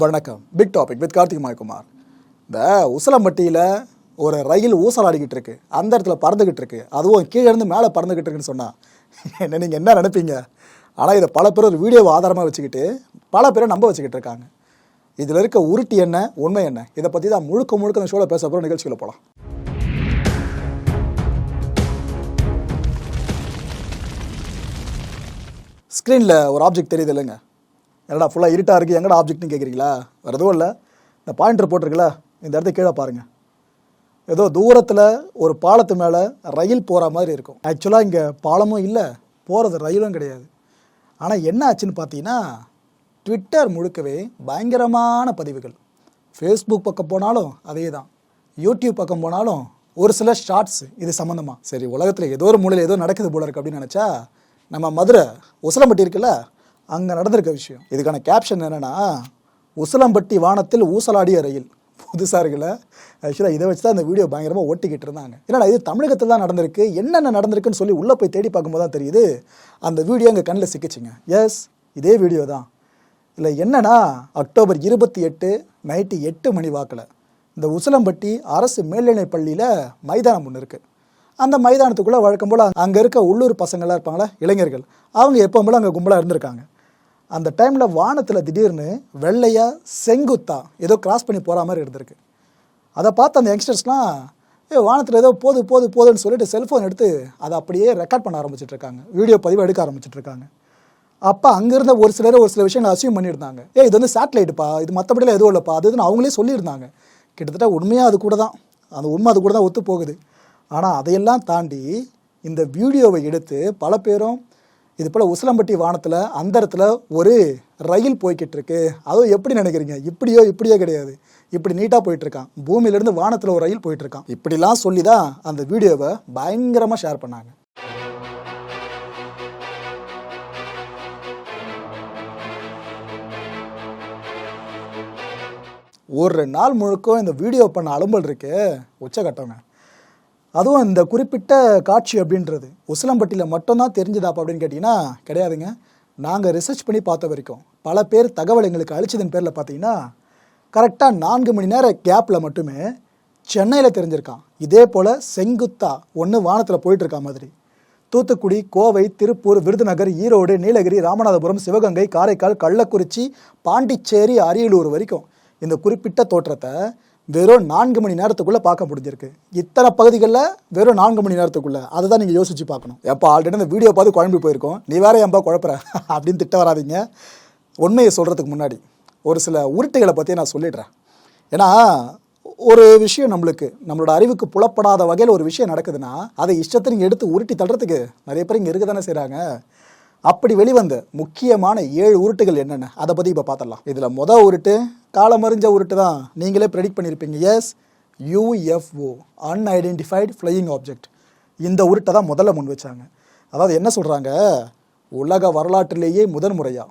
வணக்கம். Big topic with Karthik Mayakumar. இந்த உசலம்பட்டியில் ஒரு ரயில் ஊசலாடிக்கிட்டு இருக்கு. அந்த இடத்துல பறந்துக்கிட்டு இருக்கு. அதுவும் கீழே இருந்து மேலே பறந்துக்கிட்டு இருக்குன்னு சொன்னால் என்ன நீங்கள் என்ன நினைப்பீங்க? ஆனால் இதை பல பேர் ஒரு வீடியோவை ஆதாரமாக வச்சுக்கிட்டு பல பேரை நம்ப வச்சுக்கிட்டு இருக்காங்க. இதில் இருக்க உருட்டி என்ன உண்மை என்ன? இதை பற்றி தான் முழுக்க முழுக்க இந்த ஷோவில் பேச போகிற நிகழ்ச்சிகளை போகலாம் ஸ்க்ரீனில் ஒரு ஆப்ஜெக்ட் தெரியுது இல்லைங்க? என்னடா ஃபுல்லாக இருட்டாக இருக்குது எங்கடா ஆப்ஜெக்ட்னு கேட்குறீங்களா வேறு எதுவும் இல்லை. இந்த பாயிண்டர் போட்டிருக்குல்ல இந்த இடத்த கீழே பாருங்கள் ஏதோ தூரத்தில் ஒரு பாலத்து மேலே ரயில் போகிற மாதிரி இருக்கும். ஆக்சுவலாக இங்கே பாலமும் இல்லை போகிறது ரயிலும் கிடையாது. ஆனால் என்ன ஆச்சுன்னு பார்த்தீங்கன்னா ட்விட்டர் முழுக்கவே பயங்கரமான பதிவுகள். ஃபேஸ்புக் பக்கம் போனாலும் அதே தான் யூடியூப் பக்கம் போனாலும் ஒரு சில ஷார்ட்ஸ் இது சம்மந்தமாக சரி உலகத்தில் ஏதோ ஒரு மூலையில் ஏதோ நடக்குது போல இருக்கு அப்படின்னு நினச்சா நம்ம மதுரை உசலம்பட்டி இருக்குல்ல அங்கே நடந்திருக்க விஷயம். இதுக்கான கேப்ஷன் என்னென்னா உசலம்பட்டி வானத்தில் ஊசலாடிய ரயில். புதுசாக இருக்குல்ல? ஆக்சுவலாக இதை வச்சு தான் இந்த வீடியோ பயங்கரமாக ஓட்டிக்கிட்டு இருந்தாங்க. ஏன்னா இது தமிழகத்தில் தான் நடந்திருக்கு என்னென்ன நடந்திருக்குன்னு சொல்லி உள்ளே போய் தேடி பார்க்கும்போது தான் தெரியுது அந்த வீடியோ எங்கள் கண்ணில் சிக்கிச்சிங்க. எஸ் இதே வீடியோ தான். இல்லை என்னென்னா அக்டோபர் இருபத்தி எட்டு நைட்டு எட்டு மணி வாக்கில் இந்த உசிலம்பட்டி அரசு மேல்நிலைப் பள்ளியில் மைதானம் ஒன்று இருக்குது அந்த மைதானத்துக்குள்ளே வழக்கம் போல் அங்கே இருக்க உள்ளூர் பசங்களாம் இருப்பாங்களா? இளைஞர்கள். அவங்க எப்போ போல அங்கே கும்பலாக இருந்திருக்காங்க. அந்த டைமில் வானத்தில் திடீர்னு வெள்ளையாக செங்குத்தா ஏதோ கிராஸ் பண்ணி போகிற மாதிரி இருந்திருக்கு. அதை பார்த்து அந்த யங்ஸ்டர்ஸ்லாம் ஏ வானத்தில் ஏதோ போது போது போதுன்னு சொல்லிட்டு செல்ஃபோன் எடுத்து அதை அப்படியே ரெக்கார்ட் பண்ண ஆரம்பிச்சிட்ருக்காங்க வீடியோ பதிவு எடுக்க ஆரம்பிச்சிட்ருக்காங்க அப்போ அங்கேருந்த ஒரு சிலர் ஒரு சில விஷயங்கள் அசியூம் பண்ணியிருந்தாங்க. ஏ இது வந்து சேட்டலைட்டுப்பா இது மற்றபடிலாம் எதுவும் இல்லைப்பா? அது இதுன்னு அவங்களே சொல்லியிருந்தாங்க. கிட்டத்தட்ட உண்மையாக அது கூட தான். அந்த உண்மை அது கூட தான் ஒத்து போகுது ஆனால் அதையெல்லாம் தாண்டி இந்த வீடியோவை எடுத்து பல பேரும் இது போல் உசிலம்பட்டி வானத்தில் அந்த இடத்துல ஒரு ரயில் போய்கிட்டு இருக்கு அதுவும் எப்படி நினைக்கிறீங்க? இப்படியோ இப்படியோ கிடையாது. இப்படி நீட்டாக போயிட்டுருக்கான். பூமியிலேருந்து வானத்தில் ஒரு ரயில் போயிட்டுருக்கான். இப்படிலாம் சொல்லி தான் அந்த வீடியோவை பயங்கரமாக ஷேர் பண்ணாங்க. ஒரு நாள் முழுக்க இந்த வீடியோ பண்ண அலும்பல் இருக்கு உச்சகட்டங்க. அதுவும் இந்த குறிப்பிட்ட காட்சி அப்படின்றது. உசிலம்பட்டியில் மட்டும்தான் தெரிஞ்சதாப்பா அப்படின்னு கேட்டிங்கன்னா கிடையாதுங்க. நாங்கள் ரிசர்ச் பண்ணி பார்த்த வரைக்கும் பல பேர் தகவல் எங்களுக்கு அழிச்சதன் பேரில் பார்த்தீங்கன்னா கரெக்டாக நான்கு மணி நேர கேப்பில் மட்டுமே சென்னையில் தெரிஞ்சிருக்கான். இதே போல் செங்குத்தா ஒன்று வானத்தில் போயிட்டுருக்கா மாதிரி. தூத்துக்குடி கோவை திருப்பூர் விருதுநகர் ஈரோடு நீலகிரி ராமநாதபுரம் சிவகங்கை காரைக்கால் கள்ளக்குறிச்சி பாண்டிச்சேரி அரியலூர் வரைக்கும் இந்த குறிப்பிட்ட தோற்றத்தை வெறும் நான்கு மணி நேரத்துக்குள்ளே பார்க்க முடிஞ்சிருக்கு. இத்தனை பகுதிகளில் வெறும் நான்கு மணி நேரத்துக்குள்ளே. அதை தான் நீங்கள் யோசிச்சு பார்க்கணும். எப்போ ஆல்ரெடி அந்த வீடியோ பார்த்து குழம்பி போயிருக்கோம். நீ வேற ஏன்பா குழப்புற? அப்படின்னு திட்ட வராதீங்க. உண்மையை சொல்கிறதுக்கு முன்னாடி ஒரு சில உருட்டுகளை பற்றி நான் சொல்லிடுறேன். ஏன்னா ஒரு விஷயம் நம்மளுக்கு நம்மளோட அறிவுக்கு புலப்படாத வகையில் ஒரு விஷயம் நடக்குதுன்னா அதை இஷ்டத்தை நீங்கள் எடுத்து உருட்டி தள்ளுறதுக்கு நிறைய பேர் இங்கே இருக்க தானே செய்கிறாங்க அப்படி வெளிவந்த முக்கியமான ஏழு உருட்டுகள் என்னென்ன? அதை பற்றி இப்போ பார்த்துடலாம் இதில் மொதல் உருட்டு காலமறிஞ்ச உருட்டு தான் நீங்களே ப்ரெடிக்ட் பண்ணியிருப்பீங்க as UFO unidentified flying object இந்த உருட்டை தான் முதல்ல முன் வச்சாங்க. அதாவது என்ன சொல்கிறாங்க உலக வரலாற்றிலேயே முதன் முறையாக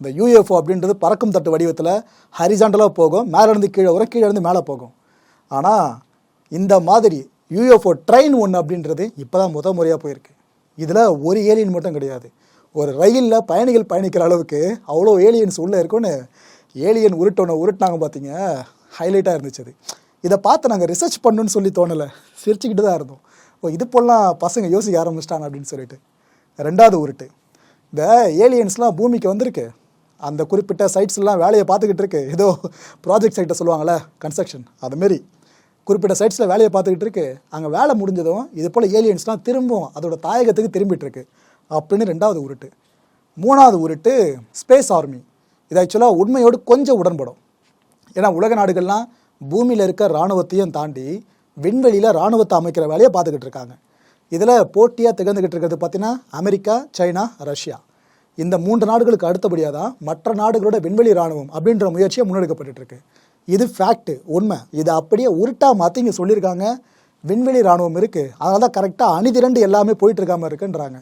இந்த யூஎஃப்ஓ அப்படின்றது பறக்கும் தட்டு வடிவத்தில் ஹரிசாண்டலாக போகும் மேலே இருந்து கீழே வரும் கீழே இருந்து மேலே போகும். ஆனால் இந்த மாதிரி யூஎஃப்ஓ ட்ரெயின் ஒன்று அப்படின்றது இப்போ தான் முத முறையாக போயிருக்கு. இதில் ஒரு ஏலியன் மட்டும் கிடையாது. ஒரு ரயிலில் பயணிகள் பயணிக்கிற அளவுக்கு அவ்வளோ ஏலியன்ஸ் உள்ளே இருக்குன்னு ஏலியன் உருட்டொன்று உருட்டினாங்க பார்த்தீங்க ஹைலைட்டாக இருந்துச்சு அது. இதை பார்த்து நாங்கள் ரிசர்ச் பண்ணணுன்னு சொல்லி தோணலை. சிரிச்சுக்கிட்டு தான் இருந்தோம். ஓ இது போலாம் பசங்க யோசிக்க ஆரம்பிச்சிட்டாங்க அப்படின்னு சொல்லிட்டு. ரெண்டாவது உருட்டு. இந்த ஏலியன்ஸ்லாம் பூமிக்கு வந்திருக்கு. அந்த குறிப்பிட்ட சைட்ஸ்லாம் வேலையை பார்த்துக்கிட்டு இருக்கு. ஏதோ ப்ராஜெக்ட் சைட்டை சொல்லுவாங்களே கன்ஸ்ட்ரக்ஷன் அதுமாரி குறிப்பிட்ட சைட்ஸில் வேலையை பார்த்துக்கிட்டு இருக்கு. அங்கே வேலை முடிஞ்சதும் இது போல் ஏலியன்ஸ்லாம் திரும்பவும் அதோட தாயகத்துக்கு திரும்பிட்டு இருக்கு. அப்படின்னு ரெண்டாவது உருட்டு. மூணாவது உருட்டு ஸ்பேஸ் ஆர்மி இது ஆக்சுவலாக உண்மையோடு கொஞ்சம் உடன்படும். ஏன்னா உலக நாடுகள்லாம் பூமியில் இருக்க இராணுவத்தையும் தாண்டி விண்வெளியில் இராணுவத்தை அமைக்கிற வேலையை பார்த்துக்கிட்டு இருக்காங்க. இதில் போட்டியாக திகழ்ந்துக்கிட்டு இருக்கிறது பார்த்தீங்கன்னா அமெரிக்கா சைனா ரஷ்யா. இந்த மூன்று நாடுகளுக்கு அடுத்தபடியாக தான் மற்ற நாடுகளோட விண்வெளி இராணுவம் அப்படின்ற முயற்சியை முன்னெடுக்கப்பட்டுருக்கு இது ஃபேக்ட்டு உண்மை. இதை அப்படியே உருட்டாக மாற்றி இங்கே சொல்லியிருக்காங்க. விண்வெளி இராணுவம் இருக்குது அதனால தான் கரெக்டாக அணிதிரண்டு எல்லாமே போயிட்டு இருக்காம இருக்குன்றாங்க.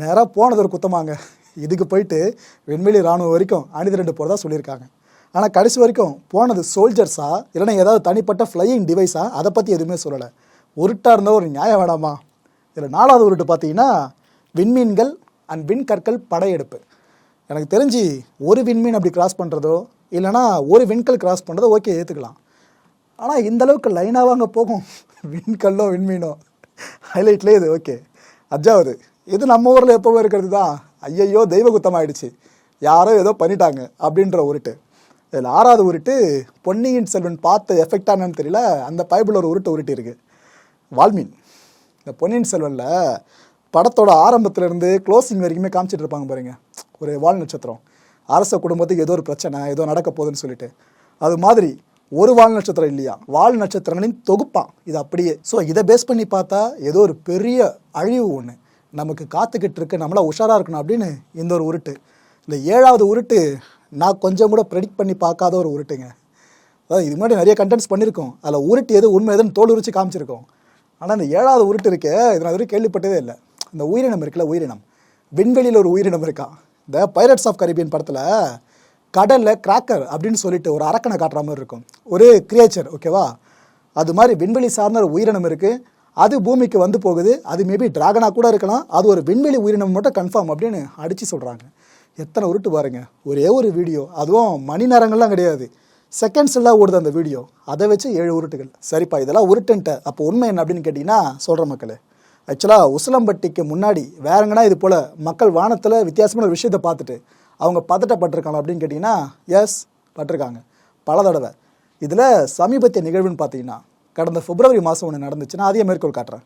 நேராக போனது ஒரு குத்தமாங்க. இதுக்கு போயிட்டு விண்வெளி இராணுவம் வரைக்கும் அணிதிரண்டு போகிறதா சொல்லியிருக்காங்க. ஆனால் கடைசி வரைக்கும் போனது சோல்ஜர்ஸா இல்லைன்னா ஏதாவது தனிப்பட்ட ஃப்ளையிங் டிவைஸா அதை பற்றி எதுவுமே சொல்லலை. உருட்டாக இருந்தால் ஒரு நியாயம் வேணாமா? இதில் நாலாவது உருட்டு பார்த்தீங்கன்னா விண்மீன்கள் அண்ட் விண்கற்கள் படையெடுப்பு. எனக்கு தெரிஞ்சு ஒரு விண்மீன் அப்படி கிராஸ் பண்ணுறதோ இல்லைனா ஒரு விண்கல் கிராஸ் பண்ணுறதோ ஓகே ஏற்றுக்கலாம் ஆனால் இந்த அளவுக்கு லைனாக அங்கே போகும். விண்கல்லோ விண்மீனோ. ஹைலைட்லேயே இது ஓகே அஞ்சாவது இது நம்ம ஊரில் எப்போவும் இருக்கிறது தான் ஐயையோ தெய்வ குத்தமாயிடுச்சு யாரோ ஏதோ பண்ணிட்டாங்க அப்படின்ற உருட்டு. இதில் ஆறாவது உருட்டு பொன்னியின் செல்வன் பார்த்த எஃபெக்டானு தெரியல அந்த பைபிள் ஒரு உருட்டு உருட்டு இருக்குது வால்மீன். இந்த பொன்னியின் செல்வனில் படத்தோட ஆரம்பத்துலேருந்து க்ளோசிங் வரைக்குமே காமிச்சிட்டு இருப்பாங்க பாருங்க. ஒரு வால் நட்சத்திரம். அரச குடும்பத்துக்கு ஏதோ ஒரு பிரச்சனை ஏதோ நடக்க போகுதுன்னு சொல்லிட்டு. அது மாதிரி ஒரு வால் நட்சத்திரம் இல்லையா? வால் நட்சத்திரங்களின் தொகுப்பான். இது அப்படியே. ஸோ இதை பேஸ் பண்ணி பார்த்தா ஏதோ ஒரு பெரிய அழிவு ஒன்று நமக்கு காத்துக்கிட்டு இருக்கு நம்மளா உஷாராக இருக்கணும் அப்படின்னு இந்த ஒரு உருட்டு. இந்த ஏழாவது உருட்டு நான் கொஞ்சம் கூட ப்ரெடிக்ட் பண்ணி பார்க்காத ஒரு உருட்டுங்க. அதாவது இது முன்னாடி நிறைய கண்டென்ட்ஸ் பண்ணியிருக்கோம். அதில் உருட்டு எது உண்மை எதுன்னு தோல் உரிச்சு காமிச்சிருக்கோம். ஆனால் இந்த ஏழாவது உருட்டு இருக்கே இது நான் வரைக்கும் கேள்விப்பட்டதே இல்லை. இந்த உயிரினம் இருக்குல்ல உயிரினம். விண்வெளியில் ஒரு உயிரினம் இருக்கா? இந்த பைரட்ஸ் ஆஃப் கரீபியன் படத்தில் கடலில் கிராக்கர் அப்படின்னு சொல்லிட்டு ஒரு அரக்கனை காட்டுற மாதிரி இருக்கும். ஒரு கிரியேச்சர் ஓகேவா அது மாதிரி விண்வெளி சார்ந்த ஒரு உயிரினம் இருக்குது அது பூமிக்கு வந்து போகுது. அது மேபி டிராகனாக கூட இருக்கலாம். அது ஒரு விண்வெளி உயிரினம் மட்டும் கன்ஃபார்ம் அப்படின்னு அடித்து சொல்கிறாங்க எத்தனை உருட்டு பாருங்கள் ஒரே ஒரு வீடியோ அதுவும் மணி நேரங்கள்லாம் கிடையாது. செகண்ட்ஸ் எல்லாம் ஓடுது அந்த வீடியோ அதை வச்சு ஏழு உருட்டுகள். சரிப்பா இதெல்லாம் உருட்டுன்ட்ட. அப்போ உண்மை என்ன அப்படின்னு கேட்டிங்கன்னா சொல்கிற மக்களே ஆக்சுவலாக உசிலம்பட்டிக்கு முன்னாடி வேறங்கன்னா இது போல் மக்கள் வானத்தில் வித்தியாசமான ஒரு விஷயத்தை பார்த்துட்டு அவங்க பதட்டப்பட்டிருக்காங்க அப்படின்னு கேட்டிங்கன்னா எஸ் பட்டிருக்காங்க. பல தடவை. இதில் சமீபத்திய நிகழ்வுன்னு பார்த்தீங்கன்னா கடந்த பிப்ரவரி மாதம் ஒன்று நடந்துச்சுன்னா அதையே மேற்கோள் காட்டுறேன்.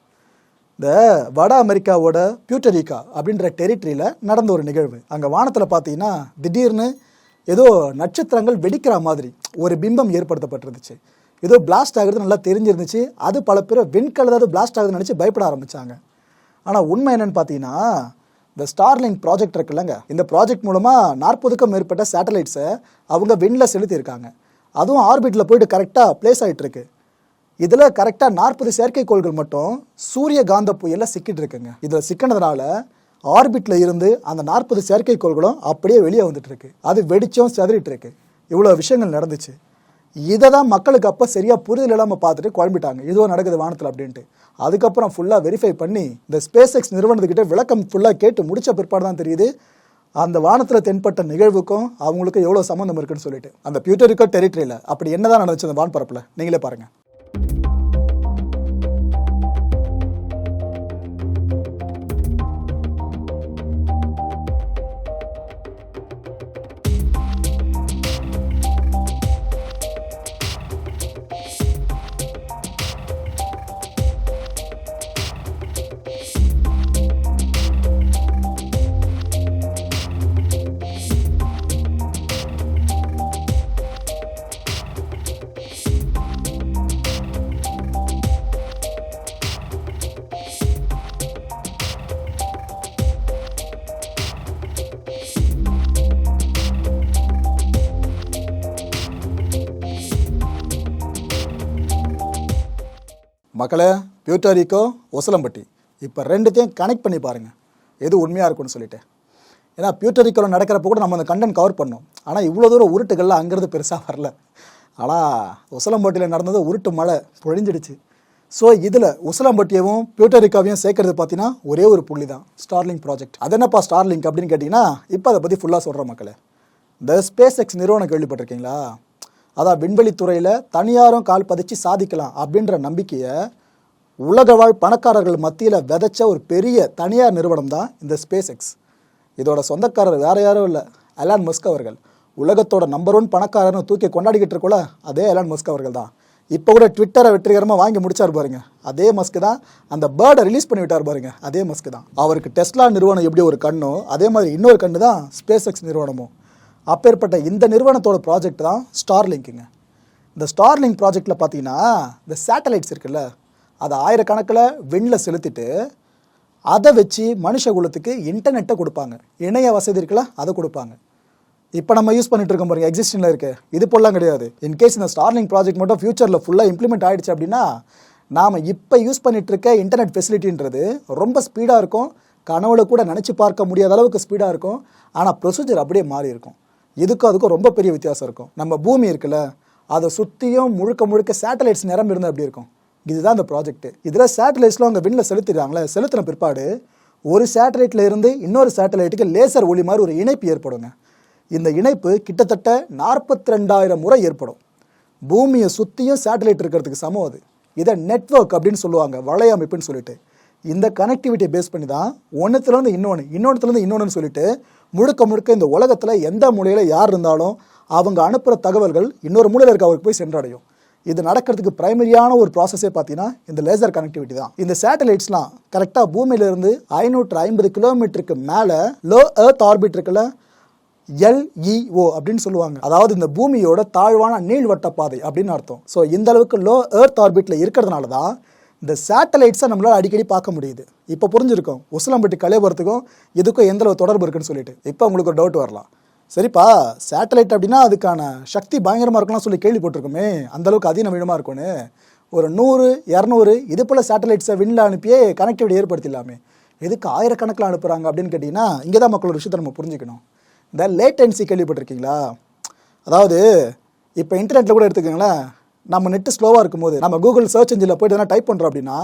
இந்த வட அமெரிக்காவோட பியூட்டரிக்கா அப்படின்ற டெரிட்டரியில் நடந்த ஒரு நிகழ்வு. அங்கே வானத்தில் பார்த்தீங்கன்னா திடீர்னு ஏதோ நட்சத்திரங்கள் வெடிக்கிற மாதிரி ஒரு பிம்பம் ஏற்படுத்தப்பட்டிருந்துச்சு. ஏதோ பிளாஸ்ட் ஆகுறது நல்லா தெரிஞ்சிருந்துச்சு. அது பல பேர் வெண்கல் ஏதாவது பிளாஸ்ட் ஆகுதுன்னு நினச்சி பயப்பட ஆரம்பித்தாங்க ஆனால் உண்மை என்னன்னு பார்த்தீங்கன்னா இந்த ஸ்டார்லிங் ப்ராஜெக்ட் இருக்குல்லங்க இந்த ப்ராஜெக்ட் மூலமாக நாற்பதுக்கும் மேற்பட்ட சேட்டலைட்ஸை அவங்க விண்ணில் செலுத்தியிருக்காங்க. அதுவும் ஆர்பிட்டில் போயிட்டு கரெக்டாக ப்ளேஸ் ஆகிட்டு இருக்குது இதில் கரெக்டாக நாற்பது செயற்கைக்கோள்கள் மட்டும் சூரிய காந்த புயலில் சிக்கிட்டு இருக்குங்க. இதில் சிக்கினதுனால ஆர்பிட்டில் இருந்து அந்த நாற்பது செயற்கைக்கோள்களும் அப்படியே வெளியே வந்துட்டு இருக்கு. அது வெடிச்சும் செதறிட்டு இருக்கு. இவ்வளோ விஷயங்கள் நடந்துச்சு. இதை தான் மக்களுக்கு அப்போ சரியாக புரிதல் இல்லாமல் பார்த்துட்டு குழம்பிட்டாங்க. இதுவும் நடக்குது வானத்தில் அப்படின்ட்டு. அதுக்கப்புறம் ஃபுல்லாக வெரிஃபை பண்ணி இந்த ஸ்பேஸ் எக்ஸ் நிறுவனத்துக்கிட்ட விளக்கம் ஃபுல்லாக கேட்டு முடிச்ச பிற்பாடு தான் தெரியுது. அந்த வானத்தில் தென்பட்ட நிகழ்வுக்கும் அவங்களுக்கும் எவ்வளோ சம்மந்தம் இருக்குன்னு சொல்லிட்டு. அந்த பியூட்டரிக்கோ டெரிட்டரியில் அப்படி என்னதான் நடந்துச்சு அந்த வான்பரப்பில்? நீங்களே பாருங்கள் மக்களே பியூட்டாரிக்கோ ஒசலம்பட்டி. இப்போ ரெண்டுத்தையும் கனெக்ட் பண்ணி பாருங்கள் எது உண்மையாக இருக்கும்னு சொல்லிட்டு. ஏன்னா பியூட்டரிக்கோவில் நடக்கிறப்ப கூட நம்ம அந்த கண்டென்ட் கவர் பண்ணோம். ஆனால் இவ்வளோ தூரம் உருட்டுகள்லாம் அங்கேருந்து பெருசாக வரல. ஆனால் உசலம்பட்டியில் நடந்தது உருட்டு மழை பொழிஞ்சிடுச்சு. ஸோ இதில் உசலம்பட்டியவும் பியூட்டரிக்காவையும் சேர்க்கறது பார்த்தீங்கன்னா ஒரே ஒரு புள்ளி தான். ஸ்டார்லிங் ப்ராஜெக்ட் அது என்னப்பா ஸ்டார்லிங்க் அப்படின்னு கேட்டிங்கன்னா இப்போ அதை பற்றி ஃபுல்லாக சொல்கிற மக்களே. இந்த ஸ்பேஸ் எக்ஸ் நிறுவனம் கேள்விப்பட்டிருக்கீங்களா? அதான் விண்வெளித்துறையில் தனியாரும் கால் பதிச்சு சாதிக்கலாம் அப்படின்ற நம்பிக்கையை உலக வாழ் பணக்காரர்கள் மத்தியில் விதைச்ச ஒரு பெரிய தனியார் நிறுவனம் தான் இந்த ஸ்பேஸ் எக்ஸ் இதோட சொந்தக்காரர் வேற யாரும் இல்லை. அலான் மஸ்க் அவர்கள். உலகத்தோட நம்பர் ஒன் பணக்காரர்னு தூக்கி கொண்டாடிக்கிட்டு இருக்கோல அதே அலான் மஸ்க் அவர்கள் தான். இப்போ கூட ட்விட்டரை வெற்றிகரமாக வாங்கி முடிச்சார் பாருங்க. அதே மஸ்க் தான் அந்த பேர்டை ரிலீஸ் பண்ணி விட்டார் பாருங்க. அதே மஸ்க் தான். அவருக்கு டெஸ்லா நிறுவனம் எப்படி ஒரு கண்ணோ அதே மாதிரி இன்னொரு கண்ணு தான் ஸ்பேஸ் எக்ஸ் நிறுவனமும். அப்பேற்பட்ட இந்த நிறுவனத்தோட ப்ராஜெக்ட் தான் ஸ்டார்லிங்க்குங்க இந்த ஸ்டார்லிங்க் ப்ராஜெக்டில் பார்த்தீங்கன்னா இந்த சேட்டலைட்ஸ் இருக்குல்ல அதை ஆயிரக்கணக்கில் விண்ணில் செலுத்திட்டு அதை வச்சு மனுஷ குலத்துக்கு இன்டர்நெட்டை கொடுப்பாங்க. இணைய வசதி இருக்குல்ல அதை கொடுப்பாங்க. இப்போ நம்ம யூஸ் பண்ணிட்டு இருக்கோம் பாருங்க எக்ஸிஸ்டிங்கில் இருக்கு. இது போலாம் கிடையாது. இன்கேஸ் இந்த ஸ்டார்லிங் ப்ராஜெக்ட் மட்டும் ஃபியூச்சரில் ஃபுல்லாக இம்ப்ளிமெண்ட் ஆயிடுச்சு அப்படின்னா நாம் இப்போ யூஸ் பண்ணிட்டு இருக்க இன்டர்நெட் ஃபெசிலிட்டின்றது ரொம்ப ஸ்பீடாக இருக்கும். கனவுல கூட நினச்சி பார்க்க முடியாத அளவுக்கு ஸ்பீடாக இருக்கும். ஆனால் ப்ரொசீஜர் அப்படியே மாறி இருக்கும். இதுக்கும் அதுக்கும் ரொம்ப பெரிய வித்தியாசம் இருக்கும். நம்ம பூமி இருக்குல்ல அதை சுற்றியும் முழுக்க முழுக்க சேட்டலைட்ஸ் நிரம்பி இருந்தால் எப்படி இருக்கும்? இதுதான் இந்த ப்ராஜெக்ட் இதில் சேட்டலைட்ஸ்லாம் அவங்க விண்ணில் செலுத்திடுறாங்களே செலுத்தின பிற்பாடு ஒரு சேட்டலைட்டில் இருந்து இன்னொரு சேட்டலைட்டுக்கு லேசர் ஒளி மாதிரி ஒரு இணைப்பு ஏற்படுங்க. இந்த இணைப்பு கிட்டத்தட்ட நாற்பத்தி ரெண்டாயிரம் முறை ஏற்படும். பூமியை சுற்றியும் சேட்டலைட் இருக்கிறதுக்கு சமம் அது. இதை நெட்வொர்க் அப்படின்னு சொல்லுவாங்க வலையமைப்புன்னு சொல்லிட்டு. இந்த கனெக்டிவிட்டியை பேஸ் பண்ணி தான் ஒன்றுத்துலேருந்து இன்னொன்று இன்னொன்றுலேருந்து இன்னொன்றுன்னு சொல்லிட்டு முழுக்க முழுக்க இந்த உலகத்தில் எந்த மூலையில் யார் இருந்தாலும் அவங்க அனுப்புகிற தகவல்கள் இன்னொரு மூலையில் இருக்க அவருக்கு போய் சென்றடையும். இது நடக்கிறதுக்கு பிரைமரியான ஒரு ப்ராசஸே பார்த்தீங்கன்னா இந்த லேசர் கனெக்டிவிட்டி தான். இந்த சேட்டலைட்ஸ்லாம் கரெக்டாக பூமியிலிருந்து ஐநூற்று ஐம்பது கிலோமீட்டருக்கு மேலே லோ எர்த் ஆர்பிட் இருக்குல்ல எல்இஓ அப்படின்னு சொல்லுவாங்க. அதாவது இந்த பூமியோட தாழ்வான நீள்வட்ட பாதை அப்படின்னு அர்த்தம். ஸோ இந்த அளவுக்கு லோ எர்த் ஆர்பிட்டில் இருக்கிறதுனால தான் இந்த சேட்டலைட்ஸை நம்மளால் அடிக்கடி பார்க்க முடியுது. இப்போ புரிஞ்சிருக்கோம். உசிலம்பட்டி கலைபுரத்துக்கும் இதுக்கும் எந்த தொடர்பு இருக்குன்னு சொல்லிட்டு. இப்போ உங்களுக்கு ஒரு டவுட் வரலாம். சரிப்பா சேட்டலைட் அப்படின்னா அதுக்கான சக்தி பயங்கரமாக இருக்கலாம் சொல்லி கேள்விப்பட்டிருக்கோமே. அந்த அளவுக்கு அதிநவீனமாக இருக்கும்னு. ஒரு நூறு இரநூறு இது போல் சேட்டலைட்ஸை விண்ணில் அனுப்பியே கனெக்டிவிட்டி ஏற்படுத்திடலாமே. எதுக்கு ஆயிரக்கணக்கில் அனுப்புகிறாங்க அப்படின்னு கேட்டிங்கன்னா இங்கே தான் மக்கள் ஒரு விஷயத்தை நம்ம புரிஞ்சுக்கணும். இந்த லேட்டன்சி கேள்விப்பட்டிருக்கீங்களா? அதாவது இப்போ இன்டர்நெட்டில் கூட எடுத்துக்கோங்களேன். நம்ம நெட்டு ஸ்லோவாக இருக்கும்போது நம்ம கூகுள் சர்ச் இன்ஜினில் போய்ட்டு எதனா டைப் பண்ணுறோம் அப்படின்னா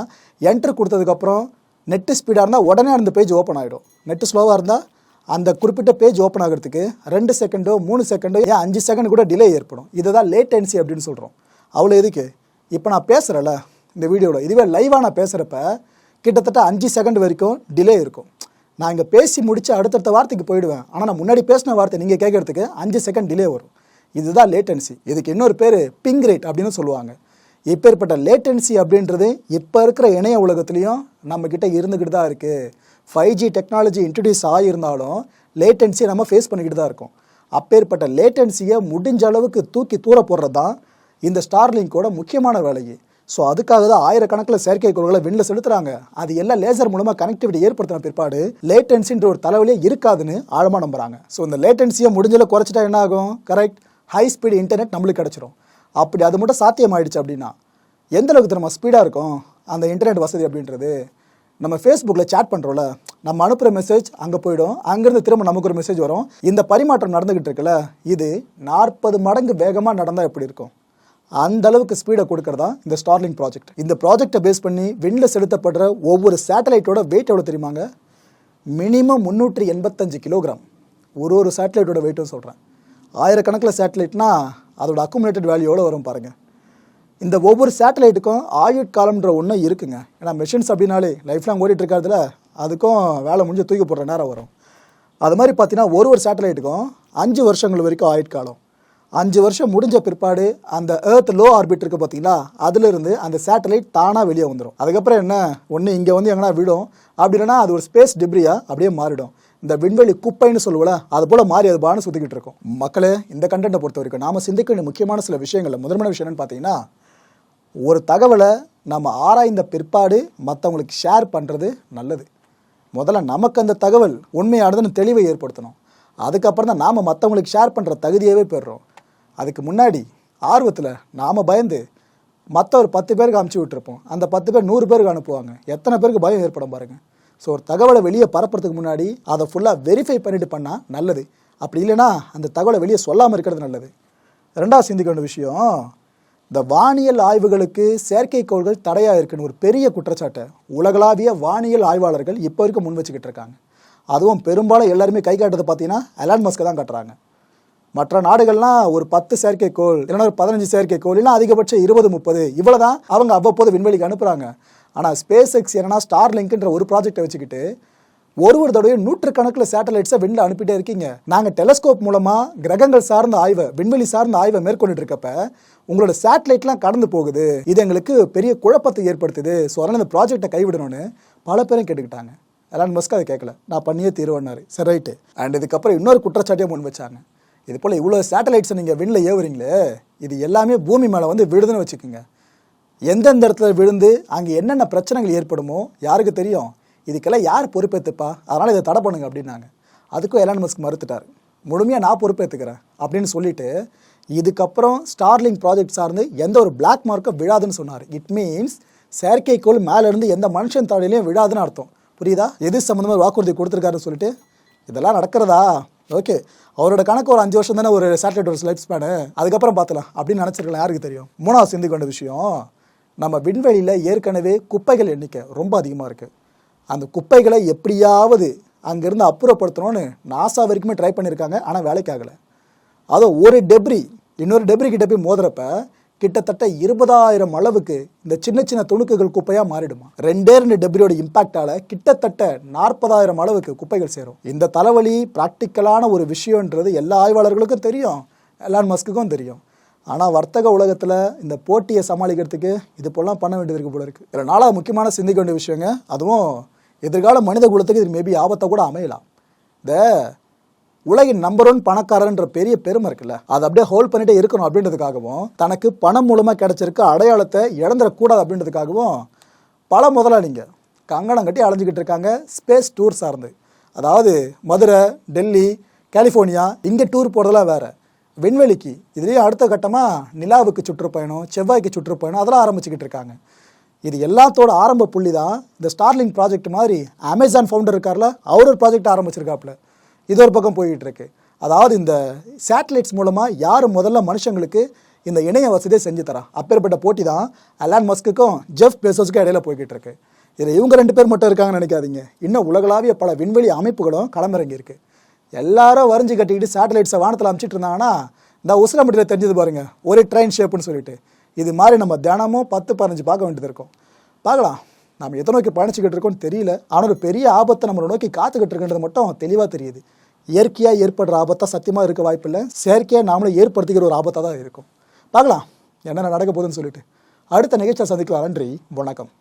என்ட்ரு கொடுத்ததுக்கப்புறம் நெட்டு ஸ்பீடாக இருந்தால் உடனே அந்த பேஜ் ஓப்பன் ஆகிடும் நெட்டு ஸ்லோவாக இருந்தால் அந்த குறிப்பிட்ட பேஜ் ஓப்பன் ஆகிறதுக்கு ரெண்டு செகண்டோ மூணு செகண்டோ ஏன் அஞ்சு செகண்ட் கூட டிலே ஏற்படும். இதை தான் லேட்டன்சி அப்படின்னு சொல்கிறோம் அவ்வளோ எதுக்கு? இப்போ நான் பேசுகிறேன்ல இந்த வீடியோவில் இதுவே லைவாக நான் பேசுகிறப்ப கிட்டத்தட்ட அஞ்சு செகண்ட் வரைக்கும் டிலே இருக்கும். நான் இங்கே பேசி முடித்து அடுத்தடுத்த வார்த்தைக்கு போயிடுவேன். ஆனால் நான் முன்னாடி பேசின வார்த்தை நீங்கள் கேட்குறதுக்கு அஞ்சு செகண்ட் டிலே வரும். இதுதான் லேட்டன்சி இதுக்கு இன்னொரு பேர் பிங் ரேட் அப்படின்னு சொல்லுவாங்க. இப்பேற்பட்ட லேட்டன்சி அப்படின்றது இப்போ இருக்கிற இணைய உலகத்துலேயும் நம்மக்கிட்ட இருந்துக்கிட்டு தான் இருக்குது ஃபைவ் ஜி டெக்னாலஜி இன்ட்ரடியூஸ் ஆகியிருந்தாலும் லேட்டன்சியை நம்ம ஃபேஸ் பண்ணிக்கிட்டு தான் இருக்கோம். அப்பேற்பட்ட லேட்டன்சியை முடிஞ்ச அளவுக்கு தூக்கி தூர போடுறது தான் இந்த ஸ்டார்லிங்கோட முக்கியமான வேலையை. ஸோ அதுக்காக தான் ஆயிரக்கணக்கில் செயற்கைக்கோள்களை விண்ணில் செலுத்துறாங்க. அது எல்லாம் லேசர் மூலமாக கனெக்டிவிட்டி ஏற்படுத்தின பிற்பாடு லேட்டன்சின்ற ஒரு தலைவலியே இருக்காதுன்னு ஆழமாக நம்புறாங்க. ஸோ இந்த லேட்டன்சியை முடிஞ்சளவு குறைச்சிட்டா என்ன ஆகும்? கரெக்ட் ஹை ஸ்பீடு இன்டர்நெட் நம்மளுக்கு கிடச்சிரும். அப்படி அது மட்டும் சாத்தியமாயிடுச்சு அப்படின்னா எந்த அளவுக்கு நம்ம ஸ்பீடாக இருக்கும். அந்த இன்டர்நெட் வசதி அப்படின்றது. நம்ம ஃபேஸ்புக்கில் சேட் பண்ணுறோம்ல நம்ம அனுப்புகிற மெசேஜ் அங்கே போயிடும். அங்கேருந்து திரும்ப நமக்கு ஒரு மெசேஜ் வரும். இந்த பரிமாற்றம் நடந்துக்கிட்டு இருக்குல்ல இது நாற்பது மடங்கு வேகமாக நடந்தால் எப்படி இருக்கும்? அந்த அளவுக்கு ஸ்பீடை கொடுக்கறதா இந்த ஸ்டார்லிங் ப்ராஜெக்ட் இந்த ப்ராஜெக்டை பேஸ் பண்ணி விண்ணில் செலுத்தப்படுற ஒவ்வொரு சேட்டலைட்டோட வெயிட் எவ்வளோ தெரியுமாங்க? மினிமம் முந்நூற்றி எண்பத்தஞ்சு கிலோகிராம் ஒரு ஒரு சேட்டலைட்டோட வெயிட்டும் சொல்கிறேன் ஆயிரக்கணக்கில் சேட்டலைட்னா அதோட அக்குமுலேட்டட் வேல்யூ எவ்வளோ வரும் பாருங்கள் இந்த ஒவ்வொரு சேட்டலைட்டுக்கும் ஆயுட்காலம்ன்ற ஒன்று இருக்குங்க. ஏன்னா மெஷின்ஸ் அப்படின்னாலே லைஃப் லாங் ஓடிட்டுருக்கிறதுல அதுக்கும் வேலை முடிஞ்சு தூக்கி போடுற நேரம் வரும். அது மாதிரி பார்த்தீங்கன்னா ஒரு ஒரு சேட்டலைட்டுக்கும் அஞ்சு வருஷங்கள் வரைக்கும் ஆயுட்காலம். அஞ்சு வருஷம் முடிஞ்ச பிற்பாடு அந்த ஏர்த் லோ ஆர்பிட் இருக்குது பார்த்தீங்களா அதுலேருந்து அந்த சேட்டலைட் தானாக வெளியே வந்துடும் அதுக்கப்புறம் என்ன? ஒன்று இங்கே வந்து எங்கன்னா விடும். அப்படி இல்லைன்னா அது ஒரு ஸ்பேஸ் டிப்ரியா அப்படியே மாறிடும். இந்த விண்வெளி குப்பைன்னு சொல்லுவோம்ல அது போல மாறி அது பானு சுத்திக்கிட்டு இருக்கும். மக்களே இந்த கண்டென்ட்டை பொறுத்த வரைக்கும் நாம சிந்திக்க வேண்டிய முக்கியமான சில விஷயங்கள்ல முதன்மையான விஷயம் என்னன்னு பார்த்தீங்கன்னா ஒரு தகவலை நம்ம ஆராய்ந்த பிற்பாடு மற்றவங்களுக்கு ஷேர் பண்ணுறது நல்லது. முதல்ல நமக்கு அந்த தகவல் உண்மையானதுன்னு தெளிவை ஏற்படுத்தணும். அதுக்கப்புறம் தான் நாம் மற்றவங்களுக்கு ஷேர் பண்ணுற தகுதியவே பெறுறோம். அதுக்கு முன்னாடி ஆர்வத்தில் நாம் பயந்து மற்ற ஒரு பத்து பேருக்கு அமுச்சு விட்டுருப்போம். அந்த பத்து பேர் நூறு பேருக்கு அனுப்புவாங்க. எத்தனை பேருக்கு பயம் ஏற்படும் பாருங்கள் ஸோ ஒரு தகவலை வெளியே பரப்புறதுக்கு முன்னாடி அதை ஃபுல்லாக வெரிஃபை பண்ணிட்டு பண்ணால் நல்லது. அப்படி இல்லைன்னா அந்த தகவலை வெளியே சொல்லாமல் இருக்கிறது நல்லது. ரெண்டாவது சிந்திக்க வேண்டிய விஷயம் இந்த வானியல் ஆய்வுகளுக்கு செயற்கைக்கோள்கள் தடையாக இருக்குன்னு ஒரு பெரிய குற்றச்சாட்டை உலகளாவிய வானியல் ஆய்வாளர்கள் இப்போ வரைக்கும் முன் வச்சுக்கிட்டு இருக்காங்க. அதுவும் பெரும்பாலும் எல்லாருமே கை காட்டுறது பார்த்தீங்கன்னா அலான் மஸ்கை தான் காட்டுறாங்க. மற்ற நாடுகள்லாம் ஒரு பத்து செயற்கைக்கோள் இல்லைன்னா ஒரு பதினஞ்சு செயற்கைக்கோள் இல்லைன்னா அதிகபட்சம் இருபது முப்பது இவ்வளோ தான் அவங்க அவ்வப்போது விண்வெளிக்கு அனுப்புகிறாங்க ஆனால் ஸ்பேஸ் எக்ஸ் என்னன்னா ஸ்டார் லிங்க்ன்ற ஒரு ப்ராஜெக்டை வச்சுக்கிட்டு ஒரு ஒரு தடவையும் நூற்றுக்கணக்கில் சேட்டலைட்ஸை விண்ணில் அனுப்பிட்டே இருக்கீங்க. நாங்கள் டெலஸ்கோப் மூலமாக கிரகங்கள் சார்ந்த ஆய்வை விண்வெளி சார்ந்த ஆய்வை மேற்கொண்டுட்டு இருக்கப்ப உங்களோட சேட்டலைட்லாம் கடந்து போகுது. இது எங்களுக்கு பெரிய குழப்பத்தை ஏற்படுத்துது. ஸோ அதனால் இந்த ப்ராஜெக்டை கைவிடணும்னு பல பேரும் கேட்டுக்கிட்டாங்க. எலான் மஸ்க் அதை கேட்கல. நான் பண்ணியே தீர்வேன்னாரு. சரி ரைட்டு. அண்ட் இதுக்கப்புறம் இன்னொரு குற்றச்சாட்டையும் முன் வச்சாங்க. இது போல் இவ்வளோ சேட்டலைட்ஸை நீங்கள் விண்ணில் ஏவுறீங்களே இது எல்லாமே பூமி மேலே வந்து விடுதுன்னு வச்சுக்கோங்க. எந்தெந்த இடத்துல விழுந்து அங்கே என்னென்ன பிரச்சனைகள் ஏற்படுமோ யாருக்கு தெரியும்? இதுக்கெல்லாம் யார் பொறுப்பேற்றுப்பா அதனால் இதை தடை பண்ணுங்க அப்படின்னாங்க. அதுக்கும் எலான் மஸ்க் மறுத்துட்டார். முழுமையாக நான் பொறுப்பேற்றுக்கிறேன் அப்படின்னு சொல்லிட்டு இதுக்கப்புறம் ஸ்டார்லிங் ப்ராஜெக்ட் சார்ந்து எந்த ஒரு பிளாக் மார்க்கும் விழாதுன்னு சொன்னார். இட் மீன்ஸ் செயற்கைக்கோள் மேலேருந்து எந்த மனுஷன் தாடிலையும் விழாதுன்னு அர்த்தம். புரியுதா? எது சம்மந்தமாக வாக்குறுதி கொடுத்துருக்காருன்னு சொல்லிட்டு இதெல்லாம் நடக்கிறதா? ஓகே. அவரோட கணக்கு ஒரு அஞ்சு வருஷம் தானே ஒரு சேட்டலைட் ஒரு லைஃப் ஸ்பேனு அதுக்கப்புறம் பார்த்துலாம் அப்படின்னு நினச்சிருக்கலாம். யாருக்கு தெரியும்? மூணாவது சிந்திக்க வேண்டிய விஷயம் நம்ம விண்வெளியில் ஏற்கனவே குப்பைகள் எண்ணிக்கை ரொம்ப அதிகமாக இருக்குது அந்த குப்பைகளை எப்படியாவது அங்கேருந்து அப்புறப்படுத்தணும்னு நாசா வரைக்குமே ட்ரை பண்ணியிருக்காங்க ஆனால் வேலைக்கு ஆகலை. அதோ ஒரு டெப்ரி இன்னொரு டெப்ரி கிட்ட போய் மோதுறப்ப கிட்டத்தட்ட இருபதாயிரம் அளவுக்கு இந்த சின்ன சின்ன துணுக்குகள் குப்பையாக மாறிடுமா? ரெண்டே ரெண்டு டெப்ரியோட இம்பாக்டால கிட்டத்தட்ட நாற்பதாயிரம் அளவுக்கு குப்பைகள் சேரும். இந்த தலைவலி ப்ராக்டிக்கலான ஒரு விஷயன்றது எல்லா ஆய்வாளர்களுக்கும் தெரியும் எலான் மஸ்க்குக்கும் தெரியும். ஆனால் வர்த்தக உலகத்தில் இந்த போட்டியை சமாளிக்கிறதுக்கு இது போலாம் பண்ண வேண்டியது இருக்குது போல இருக்குது இதில் நாலாவது முக்கியமான சிந்திக்க வேண்டிய விஷயங்க அதுவும் எதிர்கால மனித குலத்துக்கு இது மேபி ஆபத்தை கூட அமையலாம். இந்த உலகின் நம்பர் ஒன் பணக்காரன்ற பெரிய பெருமை இருக்குல்ல அதை அப்படியே ஹோல்ட் பண்ணிட்டே இருக்கணும் அப்படின்றதுக்காகவும் தனக்கு பணம் மூலமாக கிடைச்சிருக்க அடையாளத்தை இழந்துடக்கூடாது அப்படின்றதுக்காகவும் பல முதலாளிங்க கங்கணம் கட்டி அலைஞ்சிக்கிட்டு இருக்காங்க ஸ்பேஸ் டூர் சார்ந்து. அதாவது மதுரை டெல்லி கலிஃபோர்னியா இங்கே டூர் போகிறதெல்லாம் வேறு. விண்வெளிக்கு இதுலேயே அடுத்த கட்டமாக நிலாவுக்கு சுற்றுப்பயணம் செவ்வாய்க்கு சுற்றுப்பயணம் அதெல்லாம் ஆரம்பிச்சுக்கிட்டு இருக்காங்க. இது எல்லாத்தோட ஆரம்ப புள்ளி தான் இந்த ஸ்டார்லிங் ப்ராஜெக்ட் மாதிரி அமேசான் ஃபவுண்டர் இருக்கார்ல அவர் ஒரு ப்ராஜெக்ட் ஆரம்பிச்சிருக்காப்புல. இது ஒரு பக்கம் போய்கிட்டு இருக்கு அதாவது இந்த சேட்டலைட்ஸ் மூலமாக யார் முதல்ல மனுஷங்களுக்கு இந்த இணைய வசதியை செஞ்சு தரா? அப்பேற்பட்ட போட்டி தான் அலான் மஸ்க்குக்கும் ஜெஃப் பெசோஸுக்கும் இடையில போய்கிட்டு இருக்கு இதில் இவங்க ரெண்டு பேர் மட்டும் இருக்காங்கன்னு நினைக்காதீங்க. இன்னும் உலகளாவிய பல விண்வெளி அமைப்புகளும் களமிறங்கியிருக்கு. எல்லாரும் வரைஞ்சி கட்டிக்கிட்டு சேட்டலைட்ஸை வானத்தில் அமுச்சிட்டு இருந்தாங்கன்னா இந்த உசிலம்பட்டியில் தெரிஞ்சது பாருங்க. ஒரு ட்ரெயின் ஷேப்புன்னு சொல்லிட்டு. இது மாதிரி நம்ம தினமும் பத்து பதினஞ்சு பார்க்க வேண்டியது இருக்கும். பார்க்கலாம். நம்ம எதை நோக்கி பயணிச்சுக்கிட்டு இருக்கோம்னு தெரியல. ஆனால் ஒரு பெரிய ஆபத்தை நம்மளை நோக்கி காத்துக்கிட்டு இருக்குன்றது மட்டும் தெளிவாக தெரியுது. இயற்கையாக ஏற்படுற ஆபத்தாக சத்தியமாக இருக்க வாய்ப்பில்லை செயற்கையாக நாமளே ஏற்படுத்திக்கிற ஒரு ஆபத்தாக தான் இருக்கும். பார்க்கலாம். என்னென்ன நடக்க போகுதுன்னு சொல்லிட்டு. அடுத்த நிகழ்ச்சியை சந்திக்கலாம். நன்றி. வணக்கம்.